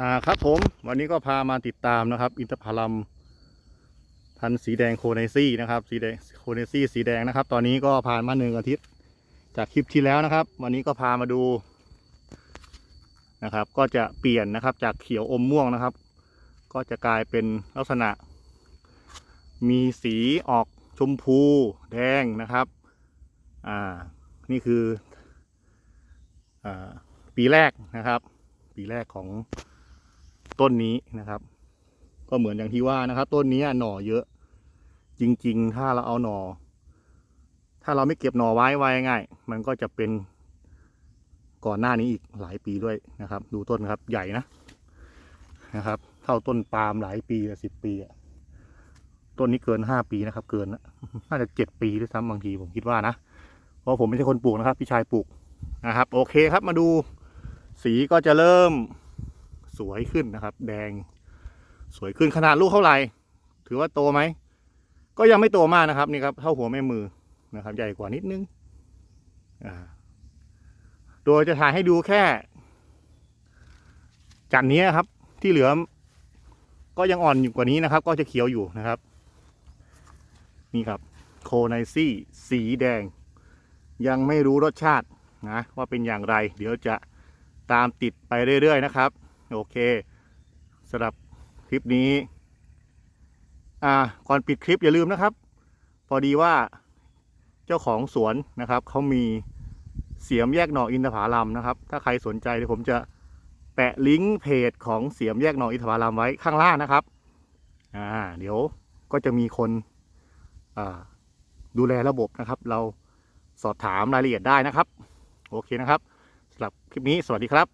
อ่าครับผมวันนี้ก็พามาติดตามนะครับ อินทผลัมพันธุ์สีแดงโคเนซี่นะครับ สีแดงโคเนซี่สีแดงนะครับ ตอนนี้ก็ผ่านมาหนึ่งอาทิตย์จากคลิปที่แล้วนะครับ วันนี้ก็พามาดูนะครับ ก็จะเปลี่ยนนะครับจากเขียวอมม่วงนะครับ ก็จะกลายเป็นลักษณะ มีสีออกชมพูแดงนะครับอ่านี่คืออ่าปีแรกนะครับ ปีแรกของ ต้นนี้นะครับ ก็เหมือนอย่างที่ว่านะครับ ต้นนี้หน่อเยอะ จริง ๆ ถ้าเราเอาหน่อ ถ้าเราไม่เก็บหน่อไว้ไว้ง่าย มันก็จะเป็นก่อนหน้านี้อีกหลายปีด้วยนะครับ ดูต้นครับใหญ่นะนะครับ เท่าต้นปาล์มหลายปีสิบปีอะต้นนี้เกินห้าปีนะครับ เกินนะน่าจะเจ็ดปีด้วยซ้ำบางทีผมคิดว่านะเพราะผมไม่ใช่คนปลูกนะครับ พี่ชายปลูกนะครับ โอเคครับมาดู สีก็จะเริ่ม สวยขึ้นนะครับ แดง สวยขึ้นขนาดลูกเท่าไหร่ ถือว่าโตไหม ก็ยังไม่โตมากนะครับนี่ครับเท่าหัวแม่มือนะครับ ใหญ่กว่านิดนึงอ่าโดยจะถ่ายให้ดูแค่จันนี้ครับ ที่เหลือ ก็ยังอ่อนอยู่กว่านี้นะครับ ก็จะเขียวอยู่นะครับ นี่ครับ โคไนซี่สีแดง ยังไม่รู้รสชาตินะว่าเป็นอย่างไร เดี๋ยวจะตามติดไปเรื่อย ๆ นะครับ โอเคสำหรับคลิปนี้ อ่า ก่อนปิดคลิปอย่าลืมนะครับ พอดีว่าเจ้าของสวนนะครับ เขามีเสียมแยกหน่ออินทผลัมนะครับ ถ้าใครสนใจเดี๋ยวผมจะแปะลิงก์เพจของเสียมแยกหน่ออินทผลัมไว้ข้างล่างนะครับ อ่า เดี๋ยวก็จะมีคนอ่าดูแลระบบนะครับ เราสอบถามรายละเอียดได้นะครับ โอเคนะครับสำหรับคลิปนี้สวัสดีครับ